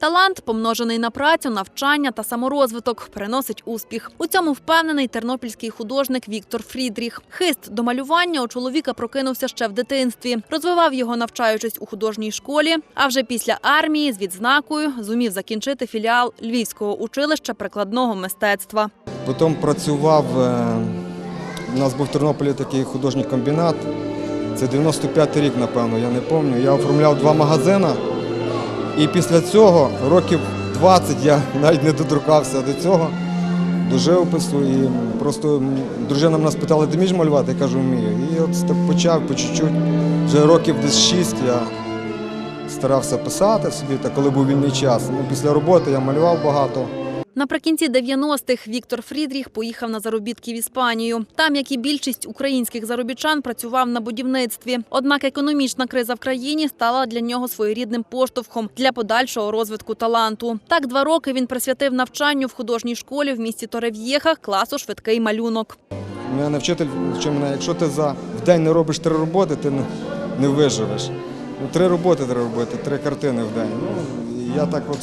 Талант, помножений на працю, навчання та саморозвиток, приносить успіх. У цьому впевнений тернопільський художник Віктор Фрідріх. Хист до малювання у чоловіка прокинувся ще в дитинстві. Розвивав його, навчаючись у художній школі. А вже після армії з відзнакою зумів закінчити філіал Львівського училища прикладного мистецтва. Потім працював, е, у нас був в Тернополі такий художній комбінат. Це 95-й рік, напевно, я не пам'ятаю. Я оформляв два магазини. І після цього років 20 я навіть не додрукався до цього, до живопису. І просто дружина мене спитала, ти між малювати? Я кажу, вмію. І от почав по чуть-чуть. Вже років десь 6 я старався писати собі, та коли був вільний час. Ну, після роботи я малював багато. Наприкінці 90-х Віктор Фрідріх поїхав на заробітки в Іспанію. Там, як і більшість українських заробітчан, працював на будівництві. Однак економічна криза в країні стала для нього своєрідним поштовхом для подальшого розвитку таланту. Так, два роки він присвятив навчанню в художній школі в місті Торев'єха класу швидкий малюнок. Мене вчитель вчив мене, якщо ти за в день не робиш три роботи, ти не, не виживеш. Ну, три роботи треба робити, три картини в день. Ну, я так от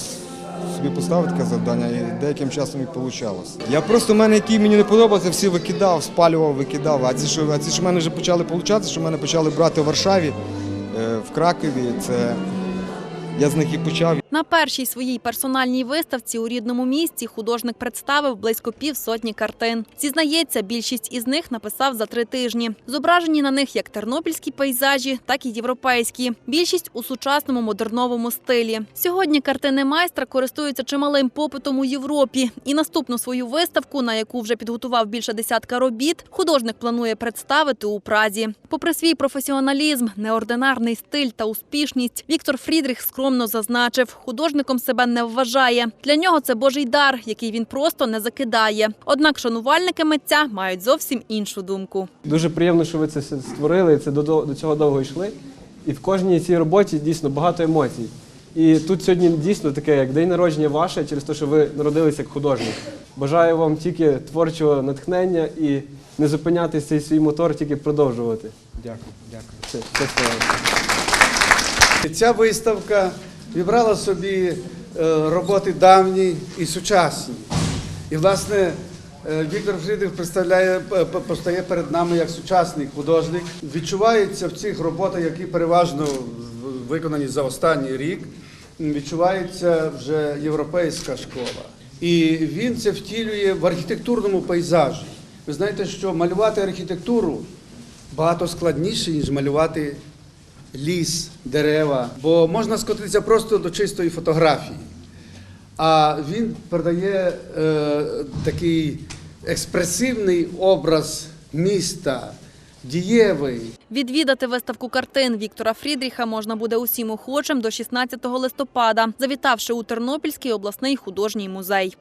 собі поставив таке завдання і деяким часом і вийшло. Я просто в мене, які мені не подобався, всі викидав, спалював, викидав. А ці, що, а ці, що в мене вже почали получатися, що в мене почали брати в Варшаві, е, в Кракові, це я з них і почав. На першій своїй персональній виставці у рідному місті художник представив близько півсотні картин. Зізнається, більшість із них написав за три тижні. Зображені на них як тернопільські пейзажі, так і європейські. Більшість у сучасному модерновому стилі. Сьогодні картини майстра користуються чималим попитом у Європі. І наступну свою виставку, на яку вже підготував більше десятка робіт, художник планує представити у Празі. Попри свій професіоналізм, неординарний стиль та успішність, Віктор Фрідріх скромно зазначив, художником себе не вважає. Для нього це божий дар, який він просто не закидає. Однак шанувальники митця мають зовсім іншу думку. Дуже приємно, що ви це створили, і це до, до цього довго йшли. І в кожній цій роботі дійсно багато емоцій. І тут сьогодні дійсно таке, як день народження ваше, через те, що ви народилися як художник. Бажаю вам тільки творчого натхнення і не зупинятися цей свій мотор, тільки продовжувати. Дякую, дякую. Все, все слава. Ця виставка вібрала собі е, роботи давні і сучасні. І, власне, е, Віктор Фрідрих представляє, п- постає перед нами як сучасний художник. Відчувається в цих роботах, які переважно виконані за останній рік, відчувається вже європейська школа. І він це втілює в архітектурному пейзажі. Ви знаєте, що малювати архітектуру багато складніше, ніж малювати ліс, дерева, бо можна скотитися просто до чистої фотографії. А він передає е, такий експресивний образ міста, дієвий. Відвідати виставку картин Віктора Фрідріха можна буде усім охочим до 16 листопада, завітавши у Тернопільський обласний художній музей.